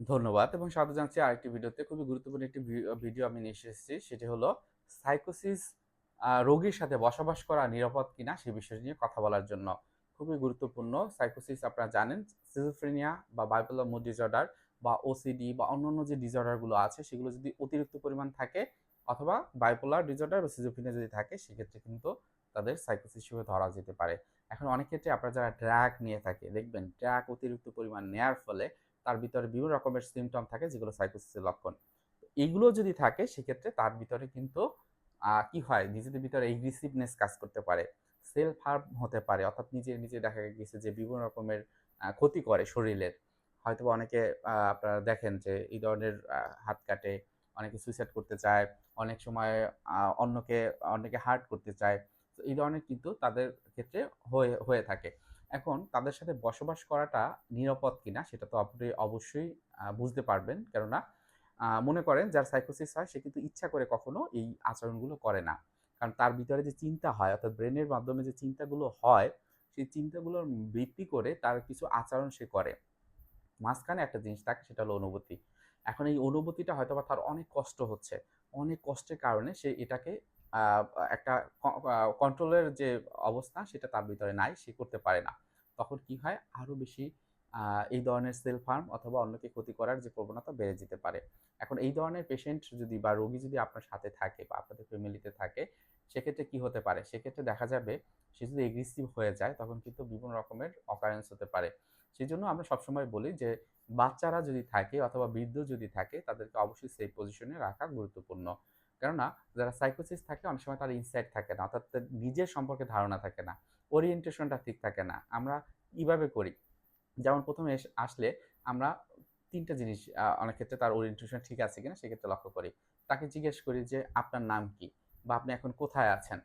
ধন্যবাদ এবং স্বাগত জানাচ্ছি আরেকটি ভিডিওতে। খুবই গুরুত্বপূর্ণ একটি ভিডিও আমি নিয়ে এসেছি, সেটি হলো সাইকোসিস রোগীর সাথে বসবাস করা নিরাপদ কিনা সে বিষয় নিয়ে কথা বলার জন্য। খুবই গুরুত্বপূর্ণ। সাইকোসিস আপনারা জানেন সিজোফ্রেনিয়া বা বাইপোলার মুড ডিসঅর্ডার বা ওসিডি বা অন্যান্য যে ডিসঅর্ডারগুলো আছে, সেগুলো যদি অতিরিক্ত পরিমাণ থাকে অথবা বাইপোলার ডিসঅর্ডার বা সিজোফ্রেনিয়া যদি থাকে, সেক্ষেত্রে কিন্তু তাদের সাইকোসিস হিসেবে ধরা যেতে পারে। এখন অনেক ক্ষেত্রে আপনারা যারা ড্রাগ নিয়ে থাকে, দেখবেন ড্রাগ অতিরিক্ত পরিমাণ নেয়ার ফলে তার ভিতরে বিভিন্ন রকমের সিমটম থাকে যেগুলো সাইকোসিসের লক্ষণ। এইগুলো যদি থাকে, সেক্ষেত্রে তার ভিতরে কিন্তু কি হয়? নিজেদের ভিতরে এগ্রেসিভনেস কাজ করতে পারে। সেলফ হার্ম হতে পারে। অর্থাৎ নিজে নিজে দেখা গেছে যে বিভিন্ন রকমের ক্ষতি করে শরীরের। হয়তো অনেকে আপনারা দেখেন যে এই ধরনের হাত কাটে, অনেকে সুইসাইড করতে চায়, অনেক সময় অন্যকে অনেকে হার্ট করতে চায়। তো এই ধরনের কিন্তু তাদের ক্ষেত্রে হয়ে হয়ে থাকে। এখন তাদের সাথে বসবাস করাটা নিরাপদ কিনা সেটা তো আপনি অবশ্যই বুঝতে পারবেন। কেননা মনে করেন যার সাইকোসিস হয়, সে কিন্তু ইচ্ছা করে কখনো এই আচরণগুলো করে না। কারণ তার ভিতরে যে চিন্তা হয়, অর্থাৎ ব্রেনের মাধ্যমে যে চিন্তাগুলো হয়, সেই চিন্তাগুলোর ভিত্তি করে তার কিছু আচরণ সে করে। মাঝখানে একটা জিনিস থাকে, সেটা হলো অনুভূতি। এখন এই অনুভূতিটা হয়তো বা তার অনেক কষ্ট হচ্ছে। অনেক কষ্টের কারণে সে এটাকে একটা কন্ট্রোলের যে অবস্থা, সেটা তার ভিতরে নাই, সে করতে পারে না। তখন কি হয়? আরও বেশি এই ধরনের সেলফ হার্ম অথবা অন্যকে ক্ষতি করার যে প্রবণতা বেড়ে যেতে পারে। এখন এই ধরনের পেশেন্ট যদি বা রোগী যদি আপনার সাথে থাকে বা আপনাদের ফ্যামিলিতে থাকে, সেক্ষেত্রে কি হতে পারে? সেক্ষেত্রে দেখা যাবে সে যদি এগ্রেসিভ হয়ে যায়, তখন কিন্তু বিভিন্ন রকমের অকারেন্স হতে পারে। সেই জন্য আমরা সবসময় বলি যে, বাচ্চারা যদি থাকে অথবা বৃদ্ধ যদি থাকে, তাদেরকে অবশ্যই সেফ পজিশনে রাখা গুরুত্বপূর্ণ। কেননা যারা সাইকোসিস থাকে, অনেক সময় তার ইনসাইট থাকে না, অর্থাৎ নিজের সম্পর্কে ধারণা থাকে না ওরিয়েন্টেশনটা ঠিক থাকে না। আমরা কীভাবে করি। যেমন প্রথমে আসলে আমরা তিনটা জিনিস অনেক ক্ষেত্রে তার ওরিয়েন্টেশন ঠিক আছে কিনা সেক্ষেত্রে লক্ষ্য করি। তাকে জিজ্ঞেস করি যে, আপনার নাম কি? বা আপনি এখন কোথায় আছেন?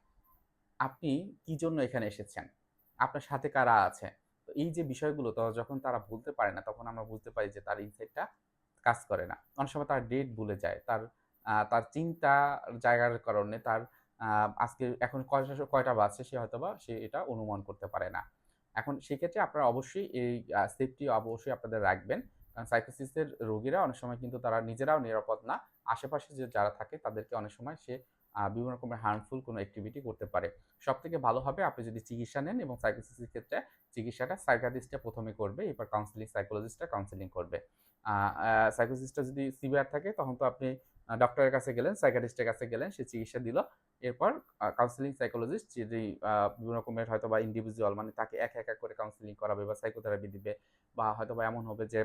আপনি কি জন্য এখানে এসেছেন? আপনার সাথে কারা আছে? তো এই যে বিষয়গুলো, তো যখন তারা বলতে পারে না, তখন আমরা বুঝতে পারি যে তার ইনসাইটটা কাজ করে না। অনেক সময় তার ডেট ভুলে যায়, তার তার চিন্তা জায়গার কারণে তার আজকে এখন কয়টা কয়টা বাজছে সে হয়তো বা সে এটা অনুমান করতে পারে না। এখন সেক্ষেত্রে আপনারা অবশ্যই এই সেফটি অবশ্যই আপনাদের রাখবেন। কারণ সাইকোসিসের রোগীরা অনেক সময় কিন্তু তারা নিজেরাও নিরাপদ না। আশেপাশে যে যারা থাকে তাদেরকে অনেক সময় সে বিভিন্ন রকমের হার্মফুল কোনো অ্যাক্টিভিটি করতে পারে। সব থেকে ভালো হবে আপনি যদি চিকিৎসা নেন এবং সাইকোসিসের ক্ষেত্রে চিকিৎসাটা সাইকাটিস্টটা প্রথমে করবে, এরপর কাউন্সিলিং সাইকোলজিস্টটা কাউন্সিলিং করবে। সাইকোসিস্টটা যদি সিভিয়ার থাকে তখন তো আপনি ডক্টরের কাছে গেলেন সাইকাটিস্টের কাছে গেলেন, সে চিকিৎসা দিল। এরপর কাউন্সিলিং সাইকোলজিস্ট যদি বিভিন্ন রকমের হয়তো বা ইন্ডিভিজুয়াল মানে তাকে এক এক করে কাউন্সিলিং করাবে বা সাইকোথেরাপি দিবে বা হয়তো বা এমন হবে যে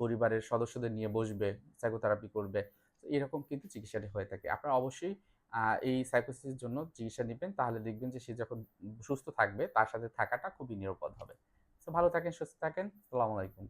পরিবারের সদস্যদের নিয়ে বসবে সাইকোথেরাপি করবে। এরকম কিন্তু চিকিৎসাটি হয়ে থাকে। আপনারা অবশ্যই এই সাইকোসিসের জন্য চিকিৎসা নেবেন, তাহলে দেখবেন যে সে যখন সুস্থ থাকবে, তার সাথে থাকাটা খুবই নিরাপদ হবে। তো ভালো থাকেন, সুস্থ থাকেন। সালামু আলাইকুম।